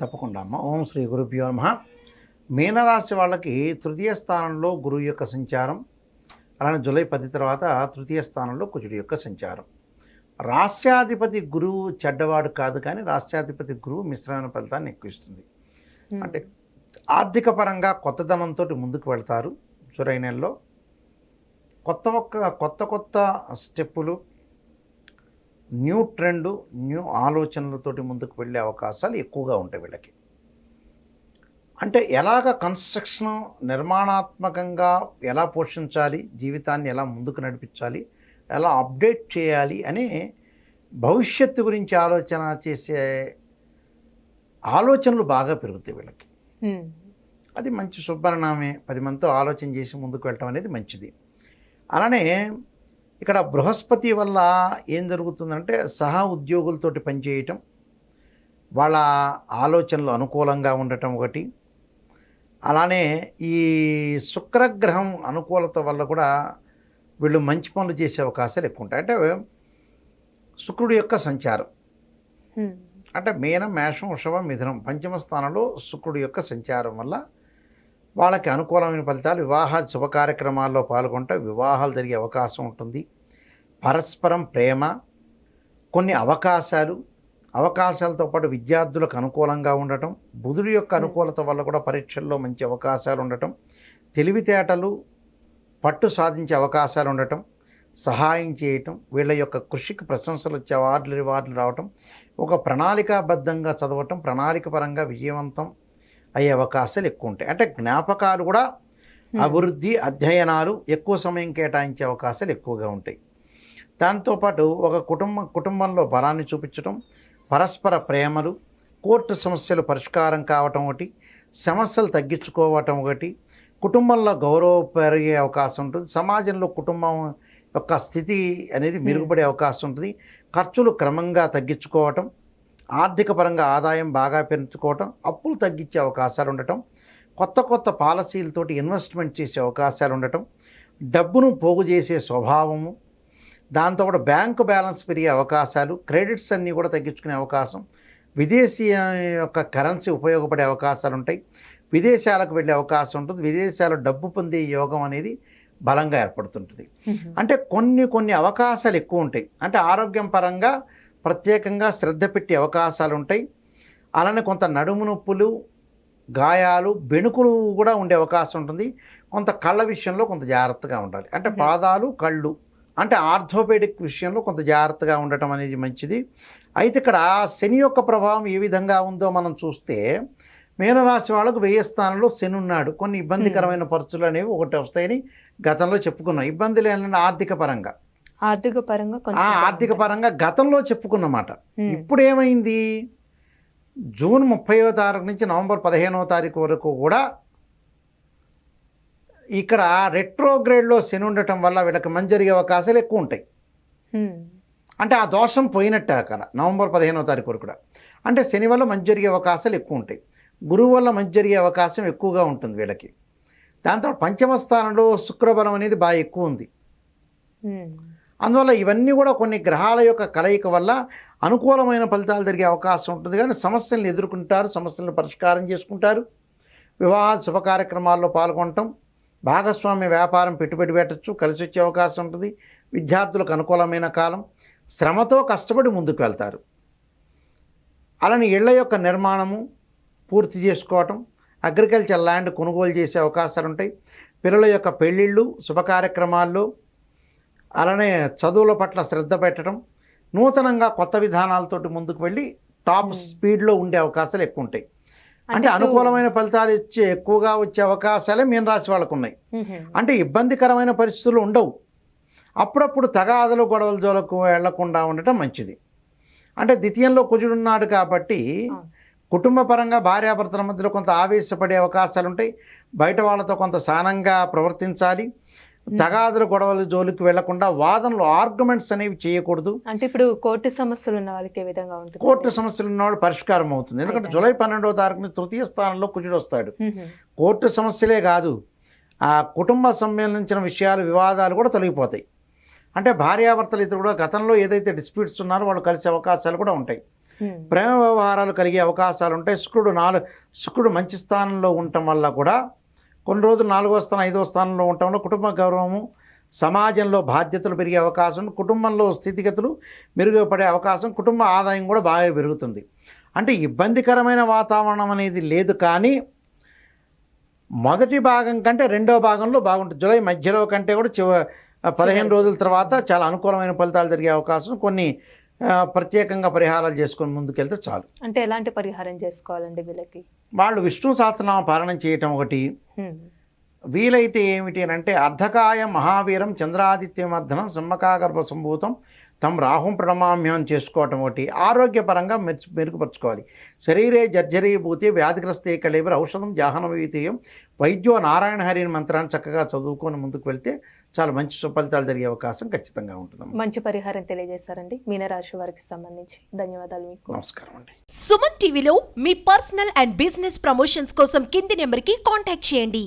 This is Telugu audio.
తప్పకుండా. అమ్మ ఓం శ్రీ గురుభ్యో నమ. మీనరాశి వాళ్ళకి తృతీయ స్థానంలో గురువు యొక్క సంచారం అలానే జూలై పది తర్వాత తృతీయ స్థానంలో కుజుడి యొక్క సంచారం. రాస్యాధిపతి గురువు చెడ్డవాడు కాదు కానీ రాస్యాధిపతి గురువు మిశ్రమైన ఫలితాన్ని ఎక్కువ ఇస్తుంది Hmm. అంటే ఆర్థిక పరంగా కొత్తదనంతో ముందుకు వెళ్తారు జూలై నెలలో. కొత్త ఒక్క కొత్త కొత్త స్టెప్పులు న్యూ ట్రెండ్ న్యూ ఆలోచనలతోటి ముందుకు వెళ్ళే అవకాశాలు ఎక్కువగా ఉంటాయి వీళ్ళకి. అంటే ఎలాగ కన్స్ట్రక్షన్ నిర్మాణాత్మకంగా ఎలా పోషించాలి జీవితాన్ని ఎలా ముందుకు నడిపించాలి ఎలా అప్డేట్ చేయాలి అని భవిష్యత్తు గురించి ఆలోచన చేసే ఆలోచనలు బాగా పెరుగుతాయి వీళ్ళకి. అది మంచి శుభ్రనామే పది మందితో ఆలోచన చేసి ముందుకు వెళ్ళటం అనేది మంచిది. అలానే ఇక్కడ బృహస్పతి వల్ల ఏం జరుగుతుందంటే సహా ఉద్యోగులతోటి పనిచేయటం వాళ్ళ ఆలోచనలు అనుకూలంగా ఉండటం ఒకటి. అలానే ఈ శుక్రగ్రహం అనుకూలత వల్ల కూడా వీళ్ళు మంచి పనులు చేసే అవకాశాలు ఎక్కువ ఉంటాయి. అంటే శుక్రుడి యొక్క సంచారం. అంటే మీనం మేషం వృషభం మిథునం పంచమ స్థానంలో శుక్రుడి యొక్క సంచారం వల్ల వాళ్ళకి అనుకూలమైన ఫలితాలు వివాహ శుభ కార్యక్రమాల్లో పాల్గొంటే వివాహాలు జరిగే అవకాశం ఉంటుంది. పరస్పరం ప్రేమ కొన్ని అవకాశాలు అవకాశాలతో పాటు విద్యార్థులకు అనుకూలంగా ఉండటం బుధుడి యొక్క అనుకూలత వల్ల కూడా పరీక్షల్లో మంచి అవకాశాలు ఉండటం తెలివితేటలు పట్టు సాధించే అవకాశాలు ఉండటం సహాయం చేయటం వీళ్ళ యొక్క కృషికి ప్రశంసలు వచ్చే అవార్డులు రివార్డులు రావటం ఒక ప్రణాళికాబద్ధంగా చదవటం ప్రణాళిక పరంగా విజయవంతం అయ్యే అవకాశాలు ఎక్కువ ఉంటాయి అంటే జ్ఞాపకాలు కూడా. అభివృద్ధి అధ్యయనాలు ఎక్కువ సమయం కేటాయించే అవకాశాలు ఎక్కువగా ఉంటాయి. దాంతోపాటు ఒక కుటుంబం కుటుంబంలో బలాన్ని చూపించడం పరస్పర ప్రేమలు కోర్టు సమస్యలు పరిష్కారం కావటం ఒకటి సమస్యలు తగ్గించుకోవటం ఒకటి కుటుంబంలో గౌరవం పెరిగే అవకాశం ఉంటుంది. సమాజంలో కుటుంబం యొక్క స్థితి అనేది మెరుగుపడే అవకాశం ఉంటుంది. ఖర్చులు క్రమంగా తగ్గించుకోవటం ఆర్థిక పరంగా ఆదాయం బాగా పెంచుకోవటం అప్పులు తగ్గించే అవకాశాలు ఉండటం కొత్త కొత్త పాలసీలతోటి ఇన్వెస్ట్మెంట్ చేసే అవకాశాలు ఉండటం డబ్బును పోగు చేసే స్వభావము దాంతో కూడా బ్యాంకు బ్యాలెన్స్ పెరిగే అవకాశాలు క్రెడిట్స్ అన్నీ కూడా తగ్గించుకునే అవకాశం విదేశీ యొక్క కరెన్సీ ఉపయోగపడే అవకాశాలు ఉంటాయి. విదేశాలకు వెళ్ళే అవకాశం ఉంటుంది. విదేశాల్లో డబ్బు పొందే యోగం అనేది బలంగా ఏర్పడుతుంటుంది. అంటే కొన్ని కొన్ని అవకాశాలు ఎక్కువ ఉంటాయి. అంటే ఆరోగ్యం పరంగా ప్రత్యేకంగా శ్రద్ధ పెట్టే అవకాశాలు ఉంటాయి అలానే కొంత నడుము నొప్పులు గాయాలు బెణుకులు కూడా ఉండే అవకాశం ఉంటుంది. కొంత కళ్ళ విషయంలో కొంత జాగ్రత్తగా ఉండాలి. అంటే. పాదాలు కళ్ళు అంటే ఆర్థోపెడిక్ విషయంలో కొంత జాగ్రత్తగా ఉండటం అనేది మంచిది. అయితే ఇక్కడ శని యొక్క ప్రభావం ఏ విధంగా ఉందో మనం చూస్తే మీనరాశి వాళ్ళకు వెయ్యి స్థానంలో శని ఉన్నాడు. కొన్ని ఇబ్బందికరమైన పరిస్థితులు అనేవి ఒకటి వస్తాయని గతంలో చెప్పుకున్నాం. ఇబ్బందులు ఏంటంటే ఆర్థిక పరంగా? ఆర్థిక పరంగా ఆర్థిక పరంగా గతంలో చెప్పుకున్నమాట. ఇప్పుడు ఏమైంది జూన్ ముప్పైవ తారీఖు నుంచి నవంబర్ పదిహేనవ తారీఖు వరకు కూడా ఇక్కడ రెట్రోగ్రేడ్లో శని ఉండటం వల్ల వీళ్ళకి మంచి జరిగే అవకాశాలు ఎక్కువ ఉంటాయి. అంటే ఆ దోషం పోయినట్టే అక్కడ నవంబర్ పదిహేనవ తారీఖు వరకు కూడా. అంటే శని వల్ల మంచి జరిగే అవకాశాలు ఎక్కువ ఉంటాయి. గురువు వల్ల మంచి జరిగే అవకాశం ఎక్కువగా ఉంటుంది వీళ్ళకి. దాంతో పంచమ స్థానంలో శుక్రబలం అనేది బాగా ఎక్కువ ఉంది. అందువల్ల ఇవన్నీ కూడా కొన్ని గ్రహాల యొక్క కలయిక వల్ల అనుకూలమైన ఫలితాలు జరిగే అవకాశం ఉంటుంది. కానీ సమస్యలను ఎదుర్కొంటారు సమస్యలను పరిష్కారం చేసుకుంటారు. వివాహ శుభ కార్యక్రమాల్లో పాల్గొనటం భాగస్వామ్య వ్యాపారం పెట్టుబడి పెట్టచ్చు కలిసి వచ్చే అవకాశం ఉంటుంది. విద్యార్థులకు అనుకూలమైన కాలం. శ్రమతో కష్టపడి ముందుకు వెళ్తారు. అలానే ఇళ్ళ యొక్క నిర్మాణము పూర్తి చేసుకోవటం అగ్రికల్చర్ ల్యాండ్ కొనుగోలు చేసే అవకాశాలు ఉంటాయి. పిల్లల యొక్క పెళ్ళిళ్ళు శుభ కార్యక్రమాల్లో అలానే చదువుల పట్ల శ్రద్ధ పెట్టడం నూతనంగా కొత్త విధానాలతోటి ముందుకు వెళ్ళి టాప్. స్పీడ్లో ఉండే అవకాశాలు ఎక్కువ ఉంటాయి అంటే అనుకూలమైన ఫలితాలు ఇచ్చే ఎక్కువగా వచ్చే అవకాశాలే మీన రాశి వాళ్ళకు ఉన్నాయి. అంటే ఇబ్బందికరమైన పరిస్థితులు ఉండవు అప్పుడప్పుడు తగాదలు గొడవల జోలకు వెళ్ళకుండా ఉండటం మంచిది అంటే ద్వితీయంలో కుజుడున్నాడు కాబట్టి. కుటుంబ పరంగా భార్యాభర్తల మధ్యలో కొంత ఆవేశపడే అవకాశాలు ఉంటాయి బయట వాళ్ళతో కొంత సహనంగా ప్రవర్తించాలి తగాదుల గొడవల జోలికి వెళ్ళకుండా వాదనలు ఆర్గ్యుమెంట్స్ అనేవి చేయకూడదు. అంటే ఇప్పుడు కోర్టు సమస్యలు ఉన్న వాళ్ళకి విధంగా ఉంటుంది? కోర్టు సమస్యలు ఉన్నవాడు పరిష్కారం అవుతుంది. ఎందుకంటే. జూలై పన్నెండవ తారీఖున తృతీయ స్థానంలో కుజుడు వస్తాడు. కోర్టు సమస్యలే కాదు. ఆ కుటుంబ సంబంధించిన విషయాలు వివాదాలు కూడా తొలగిపోతాయి. అంటే భార్యాభర్తలు ఇద్దరు కూడా గతంలో ఏదైతే డిస్ప్యూట్స్ ఉన్నారో వాళ్ళు కలిసే అవకాశాలు కూడా ఉంటాయి. ప్రేమ వ్యవహారాలు కలిగే అవకాశాలు ఉంటాయి. శుక్రుడు నాలుగు శుక్రుడు మంచి స్థానంలో ఉండటం వల్ల కూడా కొన్ని రోజులు నాలుగో స్థానం ఐదో స్థానంలో ఉండటం వల్ల కుటుంబ గౌరవము సమాజంలో బాధ్యతలు పెరిగే అవకాశం కుటుంబంలో స్థితిగతులు మెరుగుపడే అవకాశం కుటుంబ ఆదాయం కూడా బాగా పెరుగుతుంది. అంటే ఇబ్బందికరమైన వాతావరణం అనేది లేదు కానీ మొదటి భాగం కంటే రెండో భాగంలో బాగుంటుంది. జూలై మధ్యలో కంటే కూడా చివ పదిహేను రోజుల తర్వాత చాలా అనుకూలమైన ఫలితాలు జరిగే అవకాశం కొన్ని ప్రత్యేకంగా పరిహారాలు చేసుకొని ముందుకెళ్తే చాలు. అంటే ఎలాంటి పరిహారం చేసుకోవాలండి వీళ్ళకి? వాళ్ళు విష్ణు సహస్రనామ పాలన చేయటం ఒకటి. వీలైతే ఏమిటి అని అంటే అర్ధకాయ మహావీరం చంద్రాదిత్యమర్ధనం సింహకాగర్భ సంభూతం తమ రాహుం ప్రణమామ్యం చేసుకోవటం ఒకటి. ఆరోగ్యపరంగా మెరుచు మెరుగుపరుచుకోవాలి. శరీరే జర్జరీభూతి వ్యాధిగ్రస్తే కళేవరి ఔషధం జాహనవీతీయం వైద్యో నారాయణ హరిని మంత్రాన్ని చక్కగా చదువుకొని ముందుకు వెళ్తే చాలా మంచి సుఫలితాలు జరిగే అవకాశం ఖచ్చితంగా ఉంటుంది మంచి పరిహారం తెలియజేశారండి. మీనరాశి వారికి సంబంధించి ధన్యవాదాలు మీకు. నమస్కారం అండి. సుమన్ టీవీలో మీ పర్సనల్ అండ్ బిజినెస్ ప్రమోషన్స్ కోసం కింది నెంబర్కి కాంటాక్ట్ చేయండి.